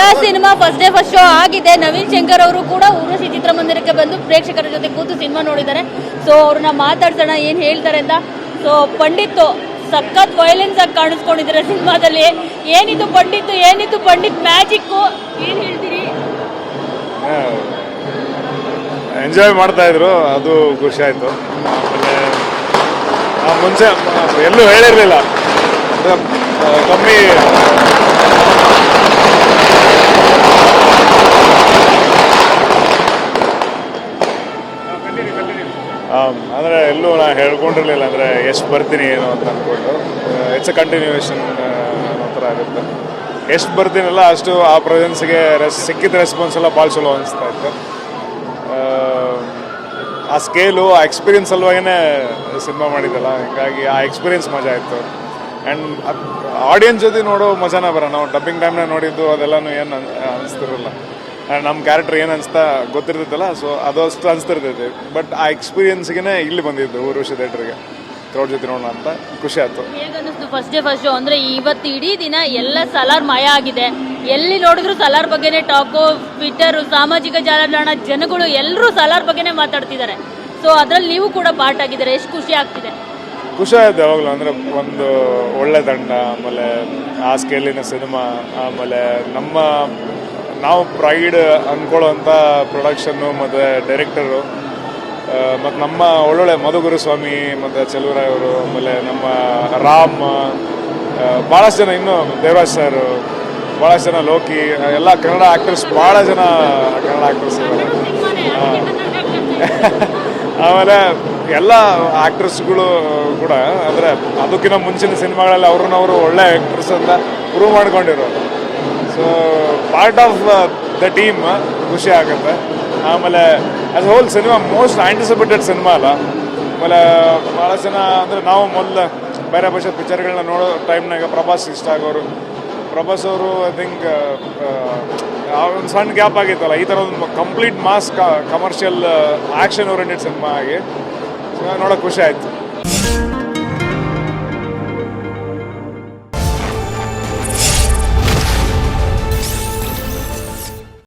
ಸಲಾ ಸಿನಿಮಾ first day first show ಆಗಿದೆ. ನವೀನ್ ಶಂಕರ್ ಅವರು ಕೂಡ ಊರ್ವಶಿ ಚಿತ್ರಮಂದಿರಕ್ಕೆ ಬಂದು ಪ್ರೇಕ್ಷಕರ ಜೊತೆ ಕೂತು ಸಿನಿಮಾ ನೋಡಿದ್ದಾರೆ. ಸೊ ಅವ್ರನ್ನ ಮಾತಾಡ್ಸೋಣ, ಏನ್ ಹೇಳ್ತಾರೆ ಅಂತ. ಸೊ ಪಂಡಿತ್ ಸಖತ್ ವೈಲೆನ್ಸ್ ಆಗಿ ಕಾಣಿಸ್ಕೊಂಡಿದ್ದಾರೆ ಸಿನಿಮಾದಲ್ಲಿ. ಏನಿದು ಪಂಡಿತ್ ಏನಿದು ಪಂಡಿತ್ ಮ್ಯಾಜಿಕ್ ಏನ್ ಹೇಳ್ತೀರಿ? ಎಂಜಾಯ್ ಮಾಡ್ತಾ ಇದ್ರು, ಅದು ಖುಷಿ ಆಯ್ತು. ಆಮೇಲೆ ಮುಂಚೆ, ಎಲ್ಲೂ ಹೇಳಿರ್ಲಿಲ್ಲ. ಕಮ್ಮಿ ಅಂದ್ರೆ ಎಲ್ಲೂ ನಾನು ಹೇಳ್ಕೊಂಡಿರಲಿಲ್ಲ ಅಂದರೆ ಎಷ್ಟು ಬರ್ತೀನಿ ಏನು ಅಂತ ಅಂದ್ಕೊಂಡು ಇಟ್ಸ್ ಅ ಕಂಟಿನ್ಯೂಯೇಷನ್ ಥರ ಆಗುತ್ತೆ. ಎಷ್ಟು ಬರ್ತೀನಲ್ಲ ಅಷ್ಟು ಆ ಪ್ರೆಸೆನ್ಸ್ಗೆ ರೆಸ್ ಸಿಕ್ಕಿದ ರೆಸ್ಪಾನ್ಸ್ ಎಲ್ಲ ಭಾಳ ಚಲೋ ಅನಿಸ್ತಾ ಇತ್ತು. ಆ, ಆ ಸ್ಕೇಲು ಆ ಎಕ್ಸ್ಪೀರಿಯನ್ಸ್ ಸಲುವಾಗೇ ಸಿನಿಮಾ ಮಾಡಿದ್ದಲ್ಲ ಹೀಗಾಗಿ ಆ ಎಕ್ಸ್ಪೀರಿಯನ್ಸ್ ಮಜಾ ಇತ್ತು. ಆ್ಯಂಡ್ ಆಡಿಯನ್ಸ್ ಜೊತೆ ನೋಡೋ ಮಜಾನ ಬರ ನಾವು ಡಬ್ಬಿಂಗ್ ಟೈಮ್ನ ನೋಡಿದ್ದು ಅದೆಲ್ಲನೂ ಏನು ಅನಿಸ್ತಿರಲ್ಲ. ನಮ್ಮ ಕ್ಯಾರೆಕ್ಟರ್ ಏನು ಅನಿಸ್ತಾ ಗೊತ್ತಿರ್ತೈತಲ್ಲ ಸೊ ಅದು ಅಷ್ಟು ಅನಿಸ್ತಿರ್ತೈತೆ. ಬಟ್ ಆ ಎಕ್ಸ್ಪೀರಿಯನ್ಸ್ಗೆ ಇಲ್ಲಿ ಬಂದಿದ್ದು ಊರ್ವಶಿ ಥಿಯೇಟ್ರಿಗೆ ಕ್ರೌಡ್ ಜೊತೆ ನೋಡೋಣ ಅಂತ ಖುಷಿ ಆಯ್ತು. ಹೇಗನ್ನಿಸ್ತು ಫಸ್ಟ್ ಡೇ ಫಸ್ಟ್ ಶೋ ಅಂದ್ರೆ ಇವತ್ತು ಇಡೀ ದಿನ ಎಲ್ಲ ಸಲಾರ್ ಮಯ ಆಗಿದೆ. ಎಲ್ಲಿ ನೋಡಿದ್ರು ಸಲಾರ್ ಬಗ್ಗೆನೇ ಟಾಕು ಟ್ವಿಟರ್ ಸಾಮಾಜಿಕ ಜಾಲತಾಣ ಜನಗಳು ಎಲ್ಲರೂ ಸಲಾರ್ ಬಗ್ಗೆನೇ ಮಾತಾಡ್ತಿದ್ದಾರೆ. ಸೊ ಅದ್ರಲ್ಲಿ ನೀವು ಕೂಡ ಪಾರ್ಟ್ ಆಗಿದ್ದಾರೆ? ಎಷ್ಟು ಖುಷಿ ಆಗ್ತಿದೆ? ಖುಷಿ ಆಯ್ತು ಯಾವಾಗಲೂ. ಅಂದರೆ ಒಂದು ಒಳ್ಳೆ ತಂಡ ಆಮೇಲೆ ಆ ಸ್ಕೇಲಿನ ಸಿನಿಮಾ ಆಮೇಲೆ ನಮ್ಮ ನಾವು ಪ್ರೈಡ್ ಅಂದ್ಕೊಳ್ಳೋಂಥ ಪ್ರೊಡಕ್ಷನ್ನು ಮತ್ತು ಡೈರೆಕ್ಟರು ಮತ್ತು ನಮ್ಮ ಒಳ್ಳೊಳ್ಳೆ ಮಧುಗುರು ಸ್ವಾಮಿ ಮತ್ತು ಚೆಲುವರಾಯ್ ಅವರು, ಆಮೇಲೆ ನಮ್ಮ ರಾಮ್ ಭಾಳಷ್ಟು ಜನ ಇನ್ನೂ ದೇವರಾಜ್ ಸರ್ ಭಾಳಷ್ಟು ಜನ ಲೋಕಿ, ಎಲ್ಲ ಕನ್ನಡ ಆ್ಯಕ್ಟರ್ಸ್ ಭಾಳ ಜನ ಕನ್ನಡ ಆ್ಯಕ್ಟರ್ಸ್ ಇದ್ದಾರೆ ಆಮೇಲೆ ಎಲ್ಲ ಆ್ಯಕ್ಟ್ರೆಸ್ಗಳು ಕೂಡ, ಅಂದರೆ ಅದಕ್ಕಿಂತ ಮುಂಚಿನ ಸಿನಿಮಾಗಳಲ್ಲಿ ಅವ್ರನ್ನ ಅವರು ಒಳ್ಳೆ ಆ್ಯಕ್ಟ್ರೆಸ್ ಅಂತ prove ಮಾಡ್ಕೊಂಡಿರೋರು. So part of the team ಖುಷಿ ಆಗುತ್ತೆ. ಆಮೇಲೆ as whole cinema most anticipated cinema ಅಲ್ಲ. ಆಮೇಲೆ ಭಾಳ ಜನ ಅಂದರೆ ನಾವು ಮೊದಲು ಬೇರೆ ಭಾಷೆ ಪಿಕ್ಚರ್ಗಳನ್ನ ನೋಡೋ ಟೈಮ್ನಾಗ ಪ್ರಭಾಸ್ ಇಷ್ಟ ಆಗೋರು. ಪ್ರಭಾಸ್ ಅವರು ಐ ಥಿಂಕ್ ಒಂದು ಸಣ್ಣ ಗ್ಯಾಪ್ ಆಗಿತ್ತಲ್ಲ, ಈ ಥರ ಒಂದು complete mass commercial action oriented cinema ಆಗಿ. ನೋಡೋಕೆ ಖುಷಿ ಆಯಿತು.